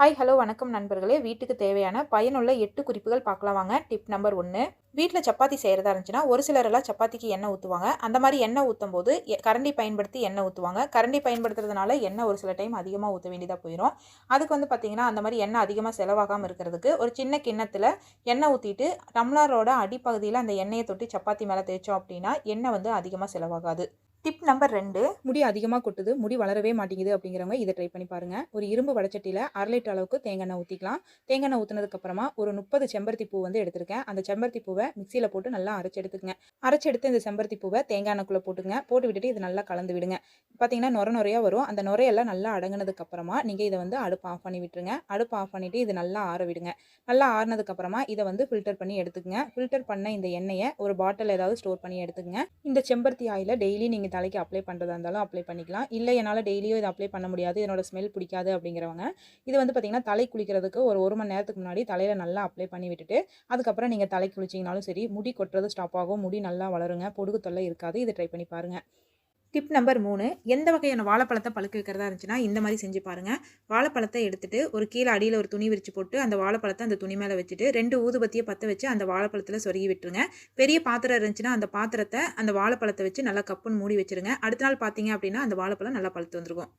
Hi hello வணக்கம் நண்பர்களே. வீட்டுக்கு தேவையான பயனுள்ள எட்டு குறிப்புகள் பார்க்கலாம் வாங்க. டிப் நம்பர் ஒன்று வீட்டில் சப்பாத்தி செய்கிறதா இருந்துச்சுன்னா ஒரு சிலரெல்லாம் சப்பாத்திக்கு எண்ணெய் ஊற்றுவாங்க அந்த மாதிரி எண்ணெய் ஊற்றும் போது கரண்டி பயன்படுத்தி எண்ணெய் ஊற்றுவாங்க கரண்டி பயன்படுத்துறதுனால எண்ணெய் ஒரு சில டைம் அதிகமாக ஊற்ற வேண்டியதாக போயிடும் அதுக்கு வந்து பார்த்திங்கன்னா அந்த மாதிரி எண்ணெய் அதிகமாக செலவாகாமல் இருக்கிறதுக்கு ஒரு சின்ன கிண்ணத்தில் எண்ணெய் ஊற்றிட்டு டம்ளரோட அடிப்பகுதியில் அந்த எண்ணெயை தொட்டி சப்பாத்தி மேலே தேய்ச்சோம் அப்படின்னா எண்ணெய் வந்து அதிகமாக செலவாகாது. டிப் நம்பர் ரெண்டு. முடி அதிகமாக கொட்டுது முடி வளரவே மாட்டேங்குது அப்படிங்கிறவங்க இதை ட்ரை பண்ணி பாருங்கள் ஒரு இரும்பு வடச்சட்டியில் அரை லிட்டர் அளவுக்கு தேங்காய் எண்ணெய் ஊற்றிக்கலாம் தேங்காய் எண்ணெய் ஊற்றுனதுக்கப்புறமா ஒரு முப்பது செம்பருத்தி பூ வந்து எடுத்திருக்கேன். அந்த செம்பருத்தி பூவை மிக்சியில் போட்டு நல்லா அரைச்சி எடுத்துக்கங்க. அரைச்சி எடுத்து இந்த செம்பருத்தி பூவை தேங்காய் எண்ணெய்க்குள்ளே போட்டுங்க போட்டு விட்டுட்டு இது நல்லா கலந்து விடுங்க. பார்த்தீங்கன்னா நுர நுறையாக வரும். அந்த நுரையெல்லாம் நல்லா அடங்கினதுக்கப்புறமா நீங்கள் இதை வந்து அடுப்பு ஆஃப் பண்ணி விட்டுருங்க. அடுப்பு ஆஃப் பண்ணிவிட்டு இது நல்லா ஆற விடுங்க. நல்லா ஆறினதுக்கப்புறமா இதை வந்து ஃபில்டர் பண்ணி எடுத்துக்கங்க. ஃபில்டர் பண்ண இந்த எண்ணெயை ஒரு பாட்டில் ஏதாவது ஸ்டோர் பண்ணி எடுத்துக்கங்க. இந்த செம்பருத்தி ஆயிலை டெய்லி நீங்கள் தலைக்கு அப்ளை பண்ணுறதா இருந்தாலும் அப்ளை பண்ணிக்கலாம். இல்லை என்னால் டெய்லியும் இதை அப்ளை பண்ண முடியாது. என்னோட ஸ்மெல் பிடிக்காது அப்படிங்கிறவங்க இது வந்து பார்த்திங்கன்னா தலை குளிக்கிறதுக்கு ஒரு ஒரு மணி நேரத்துக்கு முன்னாடி தலையில் நல்லா அப்ளை பண்ணி விட்டுட்டு அதுக்கப்புறம் நீங்கள் தலை குளிச்சிங்கனாலும் சரி முடி கொட்டுறது ஸ்டாப் ஆகும். முடி நல்லா வளருங்க. பொடுகு தொல்லை இருக்காது. இதை ட்ரை பண்ணி பாருங்கள் டிப் நம்பர் மூணு எந்த வகையான வாழைப்பழத்தை பழுக்க வைக்கிறதா இருந்துச்சுன்னா இந்த மாதிரி செஞ்சு பாருங்கள் வாழைப்பழத்தை எடுத்துட்டு ஒரு கீழே அடியில் ஒரு துணி விரித்து போட்டு அந்த வாழைப்பழத்தை அந்த துணி மேலே வச்சுட்டு ரெண்டு ஊதுபத்தியை பற்ற வச்சு அந்த வாழைப்பழத்தில் சொருகி விட்டுருங்க. பெரிய பாத்திரம் இருந்துச்சுன்னா அந்த பாத்திரத்தை அந்த வாழைப்பழத்தை வச்சு நல்லா கப்புன்னு மூடி வச்சுருங்க. அடுத்த நாள் பார்த்தீங்க அப்படின்னா அந்த வாழைப்பழம் நல்லா பழுத்து வந்துருக்கும்.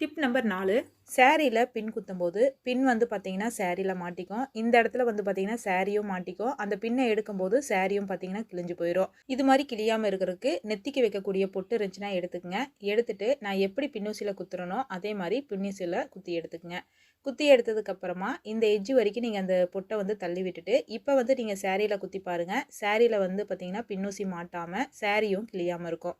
டிப் நம்பர் நாலு சேரீயில் பின் குத்தும்போது பின் வந்து பார்த்தீங்கன்னா சேரீயில் மாட்டிக்கும். இந்த இடத்துல வந்து பார்த்தீங்கன்னா சேரீயும் மாட்டிக்கும். அந்த பின்னை எடுக்கும்போது சேரீயும் பார்த்தீங்கன்னா கிழிஞ்சு போயிடும் இது மாதிரி கிழியாமல் இருக்கிறதுக்கு நெத்திக்கு வைக்கக்கூடிய பொட்டு இருந்துச்சுன்னா எடுத்துக்கங்க. எடுத்துட்டு நான் எப்படி பின்னூசியில் குத்துறனோ அதே மாதிரி பின்னூசியில் குத்தி எடுத்துக்கங்க. குத்தி எடுத்ததுக்கப்புறமா இந்த எஜ்ஜு வரைக்கும் நீங்கள் அந்த பொட்டை வந்து தள்ளி விட்டுட்டு இப்போ வந்து நீங்கள் சேரீயில் குத்தி பாருங்கள் சேரீயில் வந்து பார்த்தீங்கன்னா பின்னூசி மாட்டாமல் சேரீயும் கிழியாமல் இருக்கும்.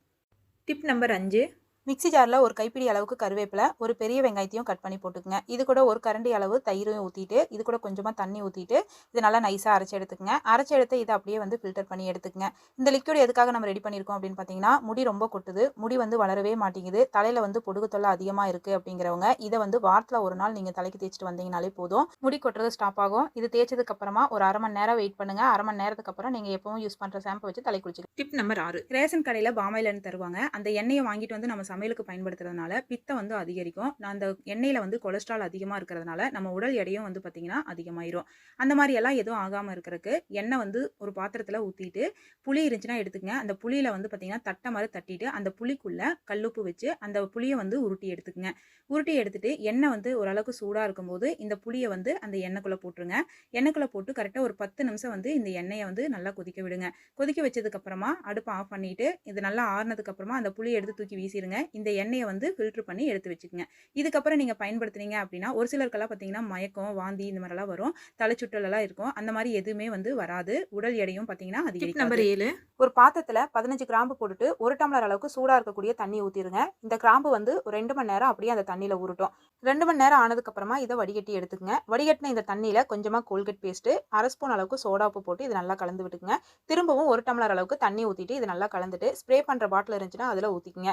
டிப் நம்பர் அஞ்சு மிக்சி ஜாரில் ஒரு கைப்பிடி அளவுக்கு கருவேப்பிலை ஒரு பெரிய வெங்காயத்தையும் கட் பண்ணி போட்டுக்குங்க. இது கூட ஒரு கரண்டி அளவு தயிரும் ஊற்றிட்டு இது கூட கொஞ்சமாக தண்ணி ஊற்றிட்டு இது நல்லா நைஸாக அரைச்சி எடுத்துக்கங்க. அரைச்சி எடுத்து இதை அப்படியே வந்து ஃபில்டர் பண்ணி எடுத்துக்கங்க. இந்த லிக்யூட் எதுக்காக நம்ம ரெடி பண்ணியிருக்கோம் அப்படின்னு பார்த்தீங்கன்னா முடி ரொம்ப கொட்டுது. முடி வந்து வளரவே மாட்டேங்குது. தலையில் வந்து பொடுகு தொல்லை அதிகமாக இருக்குது அப்படிங்கிறவங்க இதை வந்து வாரத்தில் ஒரு நாள் நீங்கள் தலைக்கு தேய்ச்சிட்டு வந்தீங்கனாலே போதும். முடி கொட்டுறது ஸ்டாப் ஆகும். இது தேய்ச்சதுக்கு அப்புறமா ஒரு அரை மணி நேரம் வெயிட் பண்ணுங்க. அரை மணி நேரத்துக்கு அப்புறம் நீங்கள் எப்பவும் யூஸ் பண்ணுற ஷாம்பு வச்சு தலை குளிச்சு டிப் நம்பர் ஆறு. ரேஷன் கடையில் பாமாயிலன்னு தருவாங்க. அந்த எண்ணெயை வாங்கிட்டு வந்து நம்ம சமையலுக்கு பயன்படுத்துறதுனால பித்தம் வந்து அதிகரிக்கும். நான் அந்த எண்ணெயில் வந்து கொலஸ்ட்ரால் அதிகமாக இருக்கிறதுனால நம்ம உடல் எடையும் வந்து பார்த்திங்கன்னா அதிகமாயிரும். அந்த மாதிரி எல்லாம் எதுவும் ஆகாமல் இருக்கிறதுக்கு எண்ணெய் வந்து ஒரு பாத்திரத்தில் ஊற்றிட்டு புளி இருந்துச்சுன்னா எடுத்துக்கங்க. அந்த புளியில் வந்து பார்த்திங்கன்னா தட்டை மாதிரி தட்டிட்டு அந்த புளிக்குள்ளே கல்லுப்பு வச்சு அந்த புளியை வந்து உருட்டி எடுத்துக்கங்க. உருட்டி எடுத்துட்டு எண்ணெய் வந்து ஓரளவுக்கு சூடாக இருக்கும்போது இந்த புளியை வந்து அந்த எண்ணெய்க்குள்ளே போட்டுருங்க. எண்ணெய்க்குள்ளே போட்டு கரெக்டாக ஒரு பத்து நிமிஷம் வந்து இந்த எண்ணெயை வந்து நல்லா கொதிக்க விடுங்க. கொதிக்க வச்சதுக்கப்புறமா அடுப்பை ஆஃப் பண்ணிவிட்டு இது நல்லா ஆறுனதுக்கப்புறமா அந்த புளியை எடுத்து தூக்கி வீசிடுங்க. இந்த எண்ணெயை வந்து ஃபில்ட்ரு பண்ணி எடுத்து வச்சுக்கோங்க. இதுக்கப்புறம் நீங்கள் பயன்படுத்துனீங்க அப்படின்னா ஒரு சிலருக்கெல்லாம் பார்த்தீங்கன்னா மயக்கம் வாந்தி இந்த மாதிரிலாம் வரும். தலைச்சுற்றலெல்லாம் இருக்கும். அந்த மாதிரி எதுவுமே வந்து வராது. உடல் எடையும் பார்த்தீங்கன்னா அதிகம் நம்பர் ஏழு. ஒரு பாத்திரத்தில் பதினஞ்சு கிராம்பு போட்டுட்டு ஒரு டம்ளர் அளவுக்கு சூடாக இருக்கக்கூடிய தண்ணி ஊற்றிடுங்க இந்த கிராம்பு வந்து ரெண்டு மணி நேரம் அப்படியே அந்த தண்ணியில் ஊறட்டும். ரெண்டு மணி நேரம் ஆனதுக்கப்புறமா இதை வடிகட்டி எடுத்துக்கங்க. வடிகட்டின இந்த தண்ணியில் கொஞ்சமாக கோல்கேட் பேஸ்ட்டு அரை ஸ்பூன் அளவுக்கு சோடா உப்பு போட்டு இது நல்லா கலந்து விட்டுக்குங்க. திரும்பவும் ஒரு டம்ளர் அளவுக்கு தண்ணி ஊற்றிட்டு இது நல்லா கலந்துட்டு ஸ்ப்ரே பண்ணுற பாட்டில் இருந்துச்சுன்னா அதில் ஊற்றிக்குங்க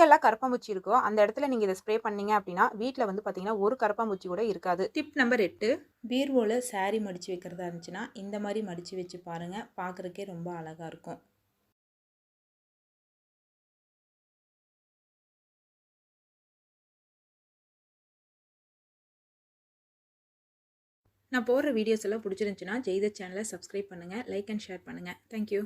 எங்கெல்லாம் கரப்பாம்பூச்சி இருக்கோ அந்த இடத்துல நீங்கள் இதை ஸ்ப்ரே பண்ணீங்க அப்படின்னா வீட்டில் வந்து பார்த்தீங்கன்னா ஒரு கரப்பாம்பூச்சி கூட இருக்காது. டிப் நம்பர் எட்டு பீர்வோவில் saree மடித்து வைக்கிறதா இருந்துச்சுன்னா இந்த மாதிரி மடித்து வச்சு பாருங்கள் பார்க்குறக்கே ரொம்ப அழகாக இருக்கும். நான் போடுற வீடியோஸ் எல்லாம் பிடிச்சிருந்துச்சுன்னா ஜெய்த சேனலை சப்ஸ்கிரைப் பண்ணுங்கள் லைக் அண்ட் ஷேர் பண்ணுங்கள் தேங்க்யூ